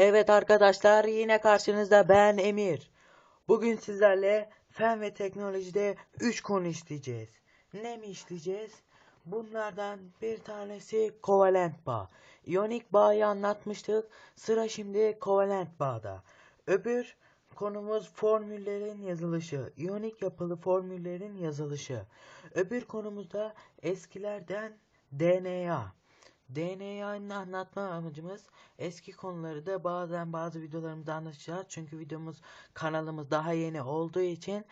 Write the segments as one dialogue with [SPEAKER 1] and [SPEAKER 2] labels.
[SPEAKER 1] Evet arkadaşlar yine karşınızda ben Emir. Bugün sizlerle fen ve teknolojide 3 konu işleyeceğiz. Ne mi işleyeceğiz? Bunlardan bir tanesi kovalent bağ. İyonik bağı anlatmıştık. Sıra şimdi kovalent bağda. Öbür konumuz formüllerin yazılışı. İyonik yapılı formüllerin yazılışı. Öbür konumuzda eskilerden DNA. DNA'nın anlatma amacımız eski konuları da bazen bazı videolarımızda anlatacağız. Çünkü videomuz kanalımız daha yeni olduğu için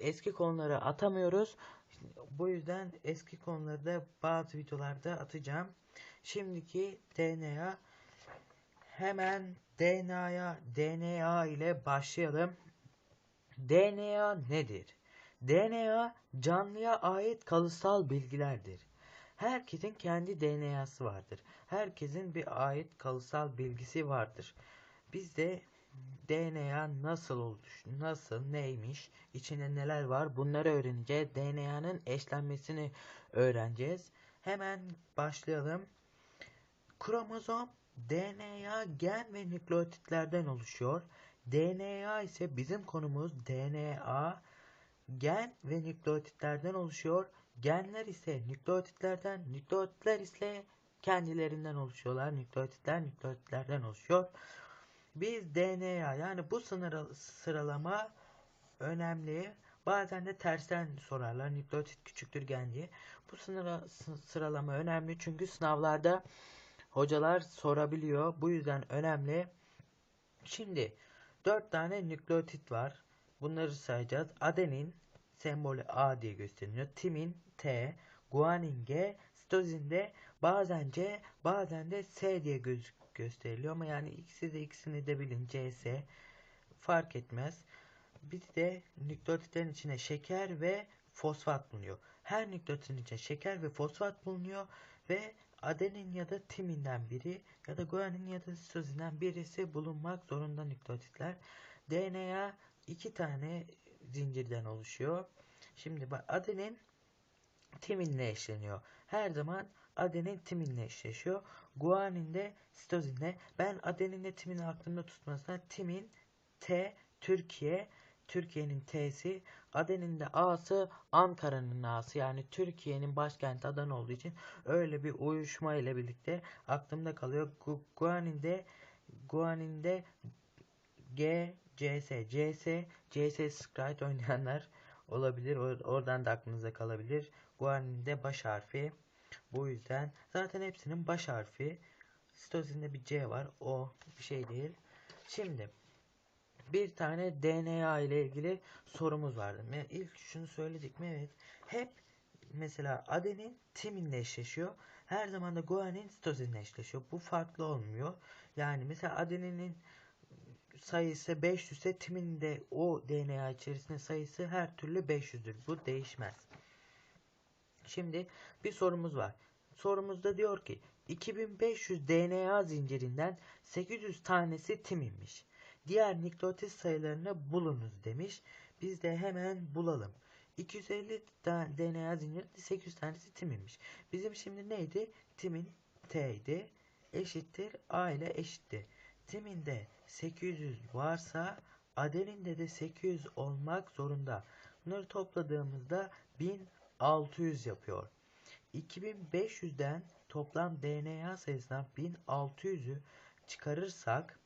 [SPEAKER 1] eski konuları atamıyoruz. Bu yüzden eski konuları da bazı videolarda atacağım. Şimdiki DNA hemen DNA'ya DNA ile başlayalım. DNA nedir? DNA canlıya ait kalıtsal bilgilerdir. Herkesin kendi DNA'sı vardır. Herkesin bir ait kalıtsal bilgisi vardır. Bizde DNA nasıl oluş, nasıl, neymiş, içinde neler var bunları öğreneceğiz. DNA'nın eşlenmesini öğreneceğiz. Hemen başlayalım. Kromozom DNA gen ve nükleotitlerden oluşuyor. DNA ise bizim konumuz DNA gen ve nükleotitlerden oluşuyor. Genler ise nükleotitlerden, nükleotitler ise kendilerinden oluşuyorlar. Nükleotitler nükleotitlerden oluşuyor. Biz DNA yani bu sınır sıralama önemli. Bazen de tersten sorarlar. Nükleotit küçüktür gen diye. Bu sınır sıralama önemli çünkü sınavlarda hocalar sorabiliyor. Bu yüzden önemli. Şimdi 4 tane nükleotit var. Bunları sayacağız. Adenin sembolü A diye gösteriliyor. Timin T, guanin G, sitozin de bazen C, bazen de S diye gösteriliyor ama yani ikisi de ikisini de bilin CS fark etmez. Bir de nükleotitlerin içine şeker ve fosfat bulunuyor. Her nükleotitin içine şeker ve fosfat bulunuyor ve adenin ya da timinden biri ya da guanin ya da sitozinden birisi bulunmak zorunda nükleotitler. DNA iki tane zincirden oluşuyor. Şimdi adenin timinle eşleniyor. Her zaman adenin timinle eşleşiyor. Guanin de sitozinle. Ben adeninle timini aklımda tutmasına timin T Türkiye Türkiye'nin T'si Aden'in de A'sı Ankara'nın A'sı yani Türkiye'nin başkenti Adana olduğu için öyle bir uyuşma ile birlikte aklımda kalıyor. Gu Guanin'de Guanin'de G CS CS CS Sprite oynayanlar olabilir. Or oradan da aklınıza kalabilir. Guanin'in de baş harfi. Bu yüzden zaten hepsinin baş harfi. Sitozinde bir C var. O bir şey değil. Şimdi bir tane DNA ile ilgili sorumuz vardı. İlk şunu söyledik mi? Evet. Hep mesela adenin timinle eşleşiyor. Her zaman da guanin sitozinle eşleşiyor. Bu farklı olmuyor. Yani mesela adeninin sayısı 500 ise timin de o DNA içerisinde sayısı her türlü 500'dür. Bu değişmez. Şimdi bir sorumuz var. Sorumuzda diyor ki 2500 DNA zincirinden 800 tanesi timinmiş. Diğer nükleotit sayılarını bulunuz demiş. Biz de hemen bulalım. 250 tane DNA zincirinde 800 tanesi timinmiş. Bizim şimdi neydi? Timin T idi. Eşittir A ile eşitti. Timinde 800 varsa adeninde de 800 olmak zorunda. Bunları topladığımızda 1600 yapıyor. 2500'den toplam DNA sayısından 1600'ü çıkarırsak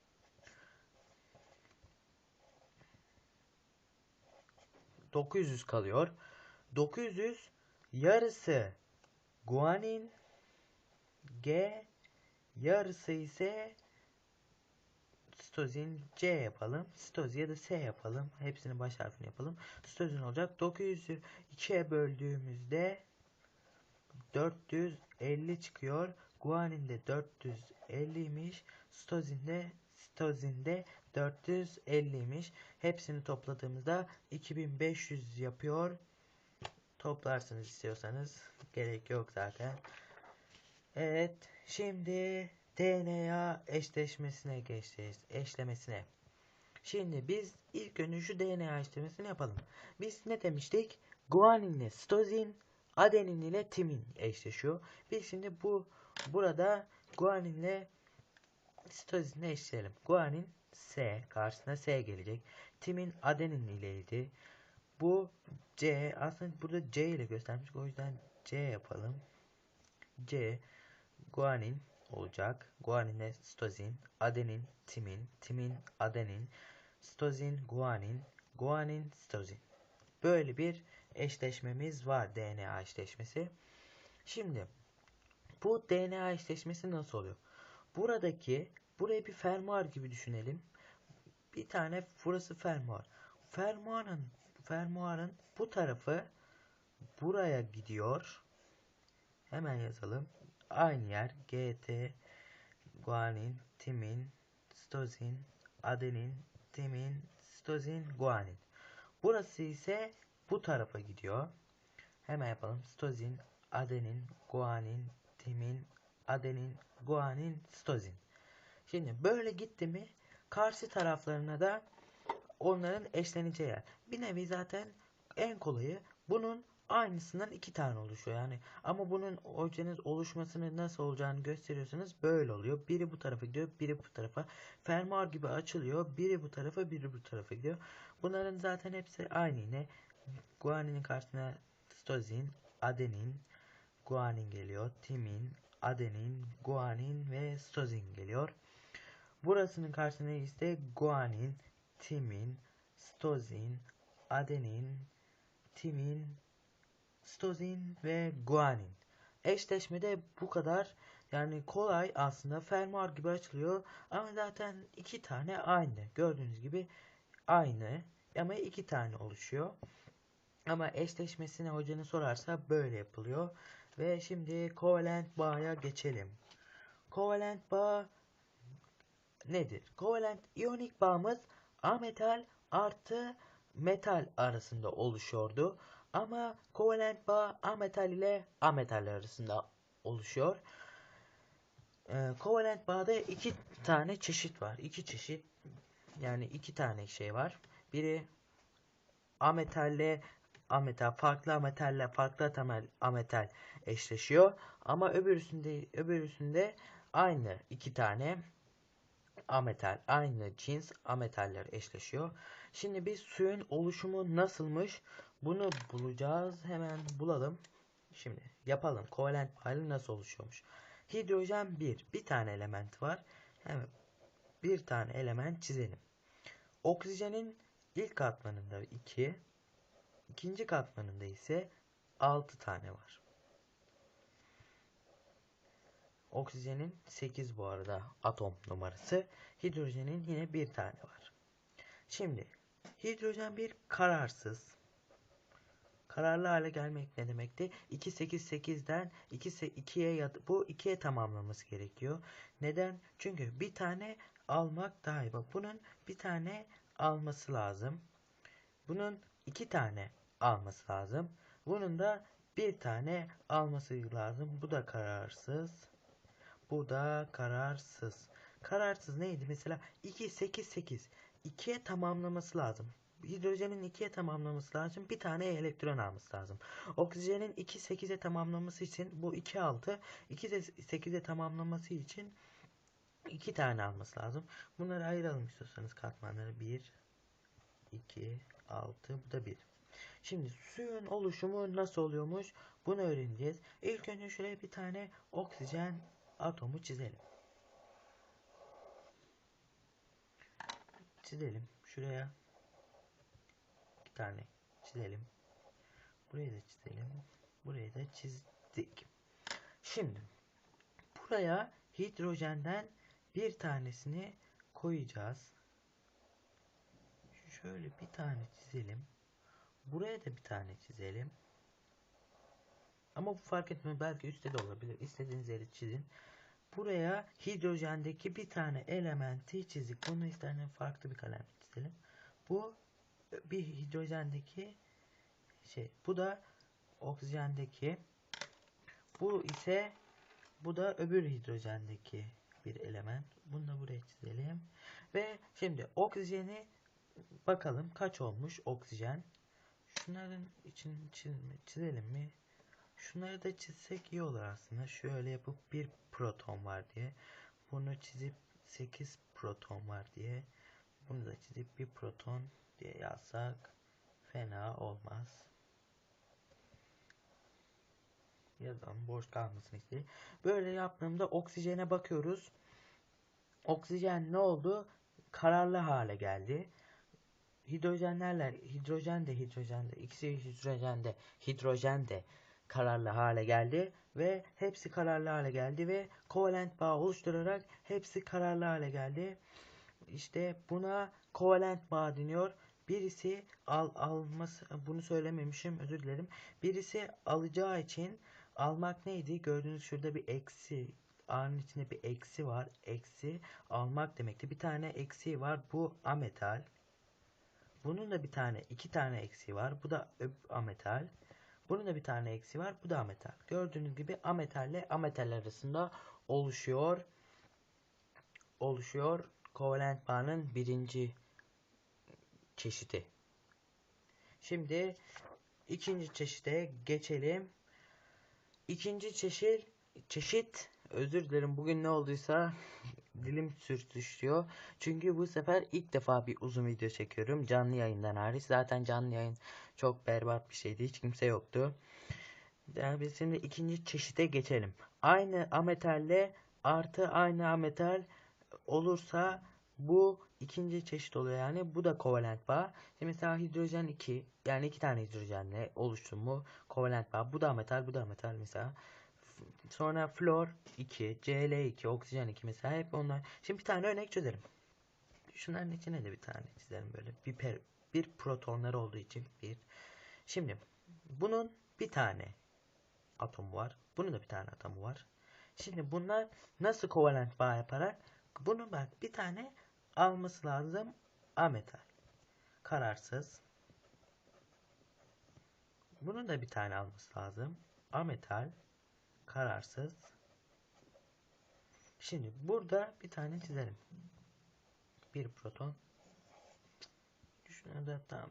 [SPEAKER 1] ...900 kalıyor. 900 yarısı guanin G yarısı ise Stozin C yapalım. Stozi ya da S yapalım. Hepsinin baş harfini yapalım. Stozin olacak. 900'ü 2'ye böldüğümüzde 450 çıkıyor. Guanin de 450'ymiş. Stozin de Stozin de 450'ymiş. Hepsini topladığımızda 2500 yapıyor. Toplarsınız istiyorsanız. Gerek yok zaten. Evet. Şimdi DNA eşleşmesine geçeceğiz. Eşlemesine. Şimdi biz ilk önce şu DNA eşlemesini yapalım. Biz ne demiştik? Guanin ile sitozin, adenin ile timin eşleşiyor. Biz şimdi bu burada guanin ile sitozinle eşleyelim. Guanin S karşısına S gelecek. Timin adenin ileydi. Bu C aslında burada C ile göstermiş. O yüzden C yapalım. C guanin olacak. Guanine sitozin, adenin, timin, timin, adenin, sitozin, guanin, guanin, sitozin. Böyle bir eşleşmemiz var DNA eşleşmesi. Şimdi bu DNA eşleşmesi nasıl oluyor? Buradaki burayı bir fermuar gibi düşünelim. Bir tane burası fermuar. Fermuarın fermuarın bu tarafı buraya gidiyor. Hemen yazalım. Aynı yer GT guanin, timin, sitozin, adenin, timin, sitozin, guanin. Burası ise bu tarafa gidiyor. Hemen yapalım. Sitozin, adenin, guanin, timin, adenin, guanin, sitozin. Şimdi böyle gitti mi karşı taraflarına da onların eşleneceği yer. Bir nevi zaten en kolayı bunun aynısından iki tane oluşuyor yani. Ama bunun hocanız oluşmasını nasıl olacağını gösteriyorsanız böyle oluyor. Biri bu tarafa gidiyor, biri bu tarafa. Fermuar gibi açılıyor. Biri bu tarafa, biri bu tarafa gidiyor. Bunların zaten hepsi aynı yine. Guaninin karşısına sitozin, adenin, guanin geliyor. Timin, adenin, guanin ve sitozin geliyor. Burasının karşısına ise guanin, timin, sitozin, adenin, timin, sitozin ve guanin. Eşleşmede bu kadar yani kolay aslında fermuar gibi açılıyor ama zaten iki tane aynı. Gördüğünüz gibi aynı ama iki tane oluşuyor. Ama eşleşmesine hocanı sorarsa böyle yapılıyor. Ve şimdi kovalent bağa geçelim. Kovalent bağ nedir? Kovalent iyonik bağımız ametal artı metal arasında oluşuyordu. Ama kovalent bağ ametal ile ametal arasında oluşuyor. Ee, kovalent bağda iki tane çeşit var. İki çeşit yani iki tane şey var. Biri ametalle ametal farklı ametalle farklı ametal, ametal eşleşiyor. Ama öbürüsünde öbürüsünde aynı iki tane ametal aynı cins ametaller eşleşiyor. Şimdi biz suyun oluşumu nasılmış bunu bulacağız. Hemen bulalım. Şimdi yapalım. Kovalent hali nasıl oluşuyormuş. Hidrojen 1. Bir tane element var. Hemen bir tane element çizelim. Oksijenin ilk katmanında 2. ikinci katmanında ise 6 tane var. Oksijenin 8 bu arada atom numarası. Hidrojenin yine bir tane var. Şimdi hidrojen bir kararsız. Kararlı hale gelmek ne demekti? 2 8 8'den 2 2'ye bu 2'ye tamamlaması gerekiyor. Neden? Çünkü bir tane almak daha iyi. Bak bunun bir tane alması lazım. Bunun iki tane alması lazım. Bunun da bir tane alması lazım. Bu da kararsız. Bu da kararsız. Kararsız neydi? Mesela 2 8 8. 2'ye tamamlaması lazım. Hidrojenin 2'ye tamamlaması lazım. Bir tane elektron alması lazım. Oksijenin 2 8'e tamamlaması için bu 2 6. 2 8'e tamamlaması için 2 tane alması lazım. Bunları ayıralım istiyorsanız katmanları 1 2 6 bu da 1. Şimdi suyun oluşumu nasıl oluyormuş? Bunu öğreneceğiz. İlk önce şuraya bir tane oksijen atomu çizelim. Çizelim. Şuraya tane çizelim. Burayı da çizelim. Burayı da çizdik. Şimdi buraya hidrojenden bir tanesini koyacağız. Şöyle bir tane çizelim. Buraya da bir tane çizelim. Ama bu fark etmiyor. Belki üstte de olabilir. İstediğiniz yeri çizin. Buraya hidrojendeki bir tane elementi çizdik. Bunu istersen farklı bir kalem çizelim. Bu bir hidrojendeki şey. Bu da oksijendeki. Bu ise bu da öbür hidrojendeki bir element. Bunu da buraya çizelim. Ve şimdi oksijeni bakalım kaç olmuş oksijen. Şunların için çizelim mi? Şunları da çizsek iyi olur aslında. Şöyle yapıp bir proton var diye. Bunu çizip 8 proton var diye bunu da çizip bir proton diye yazsak fena olmaz. Yazalım boş kalmasın işte. Böyle yaptığımda oksijene bakıyoruz. Oksijen ne oldu? Kararlı hale geldi. Hidrojenlerle hidrojen de hidrojen de ikisi hidrojen de hidrojen de kararlı hale geldi ve hepsi kararlı hale geldi ve kovalent bağ oluşturarak hepsi kararlı hale geldi. İşte buna kovalent bağ deniyor. Birisi al alması bunu söylememişim özür dilerim. Birisi alacağı için almak neydi? Gördüğünüz şurada bir eksi A'nın içinde bir eksi var. Eksi almak demekti. Bir tane eksi var. Bu ametal. Bunun da bir tane, iki tane eksi var. Bu da ametal. Bunun da bir tane eksi var. Bu da ametal. Gördüğünüz gibi ametalle ametal arasında oluşuyor. Oluşuyor. Kovalent bağının birinci çeşidi. Şimdi ikinci çeşide geçelim. İkinci çeşit çeşit özür dilerim bugün ne olduysa dilim sürtüşüyor. Çünkü bu sefer ilk defa bir uzun video çekiyorum. Canlı yayından hariç. Zaten canlı yayın çok berbat bir şeydi. Hiç kimse yoktu. Yani biz şimdi ikinci çeşite geçelim. Aynı ametalle artı aynı ametal olursa bu ikinci çeşit oluyor yani. Bu da kovalent bağ. Şimdi mesela hidrojen 2 yani iki tane hidrojenle oluştu mu kovalent bağ. Bu da metal bu da metal mesela. Sonra flor 2, Cl2, oksijen 2 mesela hep onlar. Şimdi bir tane örnek çözelim. Şunların içine de bir tane çizelim böyle. Bir, per, bir protonlar olduğu için bir. Şimdi bunun bir tane atomu var. Bunun da bir tane atomu var. Şimdi bunlar nasıl kovalent bağ yaparak bunu bak bir tane alması lazım ametal. Kararsız. Bunun da bir tane alması lazım. Ametal. Kararsız. Şimdi burada bir tane çizelim. Bir proton. Şunu da tam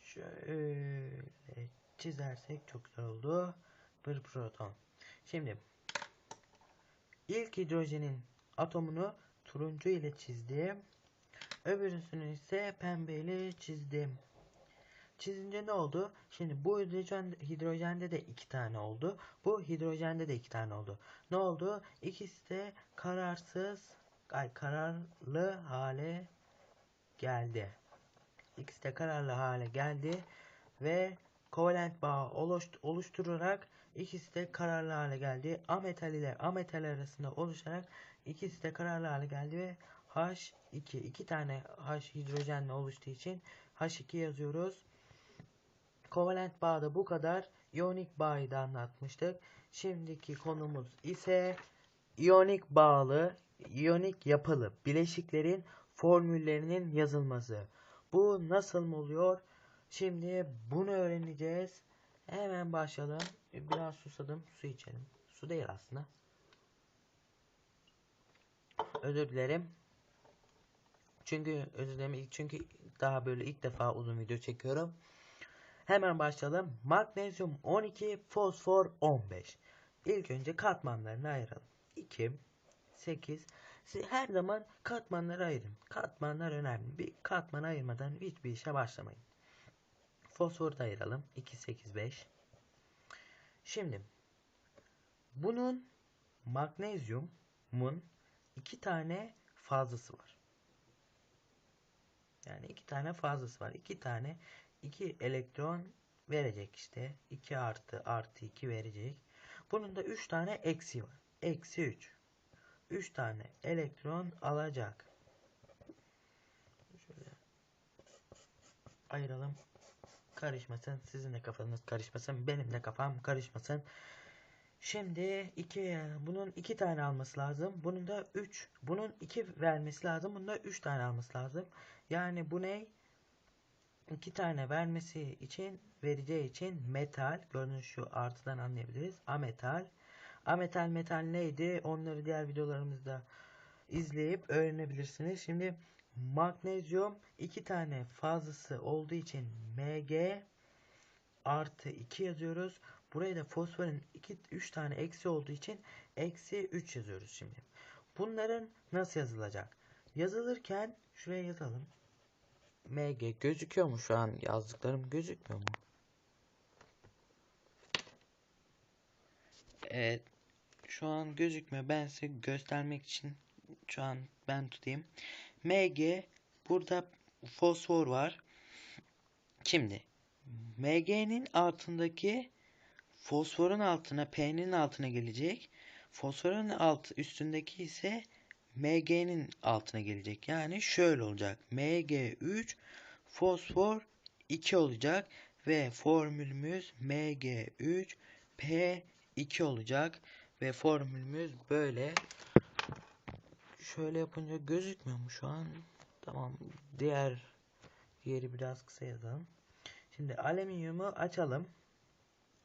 [SPEAKER 1] şöyle çizersek çok güzel oldu. Bir proton. Şimdi ilk hidrojenin atomunu turuncu ile çizdim. Öbürüsünü ise pembe ile çizdim. Çizince ne oldu? Şimdi bu hidrojen, hidrojende de iki tane oldu. Bu hidrojende de iki tane oldu. Ne oldu? İkisi de kararsız, ay kararlı hale geldi. İkisi de kararlı hale geldi ve kovalent bağ oluşturarak ikisi de kararlı hale geldi. Ametal ile ametal arasında oluşarak ikisi de kararlı hale geldi ve H2 iki tane H hidrojenle oluştuğu için H2 yazıyoruz. Kovalent bağda bu kadar. İyonik bağı da anlatmıştık. Şimdiki konumuz ise iyonik bağlı, iyonik yapılı bileşiklerin formüllerinin yazılması. Bu nasıl mı oluyor? Şimdi bunu öğreneceğiz. Hemen başlayalım. Biraz susadım. Su içelim. Su değil aslında. Özür dilerim. Çünkü özür dilerim. Çünkü daha böyle ilk defa uzun video çekiyorum. Hemen başlayalım. Magnezyum 12, fosfor 15. İlk önce katmanlarını ayıralım. 2, 8. Siz her zaman katmanları ayırın. Katmanlar önemli. Bir katman ayırmadan hiçbir işe başlamayın. Fosforu da ayıralım. 2, 8, 5. Şimdi bunun magnezyumun iki tane fazlası var. Yani iki tane fazlası var. İki tane 2 elektron verecek işte. 2 artı artı 2 verecek. Bunun da 3 tane eksi var. Eksi 3. 3 tane elektron alacak. Şöyle ayıralım. Karışmasın. Sizin de kafanız karışmasın. Benim de kafam karışmasın. Şimdi iki bunun iki tane alması lazım. Bunun da 3. Bunun 2 vermesi lazım. Bunun da 3 tane alması lazım. Yani bu ne? iki tane vermesi için vereceği için metal gördüğünüz şu artıdan anlayabiliriz. Ametal. Ametal metal neydi? Onları diğer videolarımızda izleyip öğrenebilirsiniz. Şimdi magnezyum iki tane fazlası olduğu için Mg artı 2 yazıyoruz. Buraya da fosforun 2 3 tane eksi olduğu için eksi 3 yazıyoruz şimdi. Bunların nasıl yazılacak? Yazılırken şuraya yazalım. MG gözüküyor mu şu an yazdıklarım gözükmüyor mu? Evet. Şu an gözükmüyor. Ben size göstermek için şu an ben tutayım. MG burada fosfor var. Şimdi MG'nin altındaki fosforun altına P'nin altına gelecek. Fosforun alt üstündeki ise MG'nin altına gelecek. Yani şöyle olacak. MG3 fosfor 2 olacak ve formülümüz MG3 P2 olacak ve formülümüz böyle. Şöyle yapınca gözükmüyor mu şu an? Tamam. Diğer diğeri biraz kısa yazalım. Şimdi alüminyumu açalım.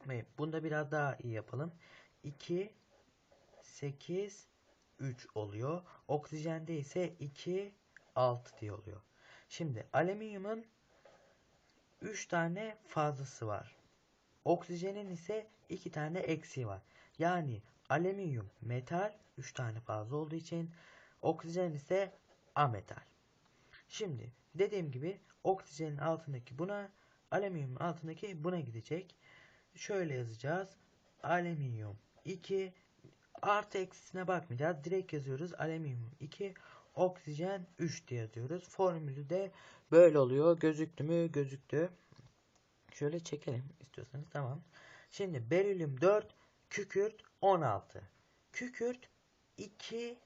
[SPEAKER 1] Ve bunda biraz daha iyi yapalım. 2 8 3 oluyor. Oksijende ise 2 6 diye oluyor. Şimdi alüminyumun 3 tane fazlası var. Oksijenin ise 2 tane eksiği var. Yani alüminyum metal 3 tane fazla olduğu için oksijen ise ametal. Şimdi dediğim gibi oksijenin altındaki buna alüminyumun altındaki buna gidecek. Şöyle yazacağız. Alüminyum 2 artı eksisine bakmayacağız. Direkt yazıyoruz. Alüminyum 2 oksijen 3 diye yazıyoruz. Formülü de böyle oluyor. Gözüktü mü? Gözüktü. Şöyle çekelim istiyorsanız. Tamam. Şimdi berilyum 4 kükürt 16. Kükürt 2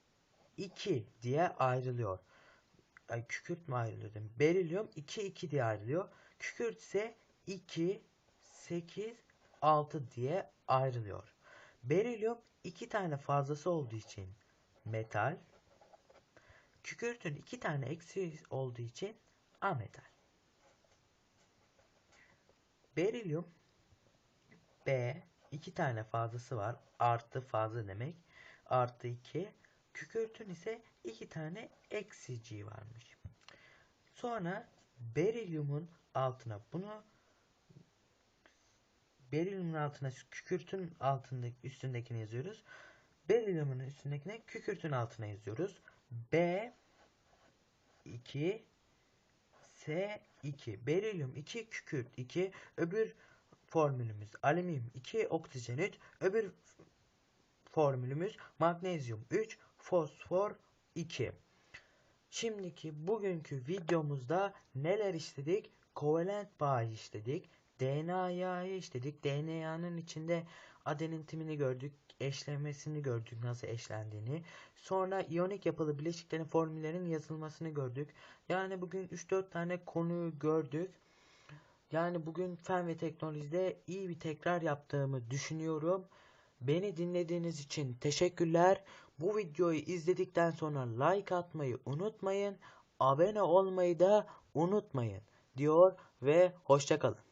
[SPEAKER 1] 2 diye ayrılıyor. Ay, kükürt mü ayrılıyor. Berilyum 2 2 diye ayrılıyor. Kükürt ise 2 8 6 diye ayrılıyor. Berilyum iki tane fazlası olduğu için metal. Kükürtün iki tane eksiği olduğu için ametal. Berilyum B iki tane fazlası var. Artı fazla demek. Artı 2. Kükürtün ise iki tane eksiciği varmış. Sonra berilyumun altına bunu berilyumun altına kükürtün altındaki üstündekini yazıyoruz. Berilyumun üstündekine kükürtün altına yazıyoruz. B 2 S 2 berilyum 2 kükürt 2 öbür formülümüz alüminyum 2 oksijen 3 öbür formülümüz magnezyum 3 fosfor 2 Şimdiki bugünkü videomuzda neler işledik? Kovalent bağı işledik. DNA'yı işledik. DNA'nın içinde adenin timini gördük. Eşlemesini gördük. Nasıl eşlendiğini. Sonra iyonik yapılı bileşiklerin formüllerinin yazılmasını gördük. Yani bugün 3-4 tane konuyu gördük. Yani bugün fen ve teknolojide iyi bir tekrar yaptığımı düşünüyorum. Beni dinlediğiniz için teşekkürler. Bu videoyu izledikten sonra like atmayı unutmayın. Abone olmayı da unutmayın diyor ve hoşçakalın.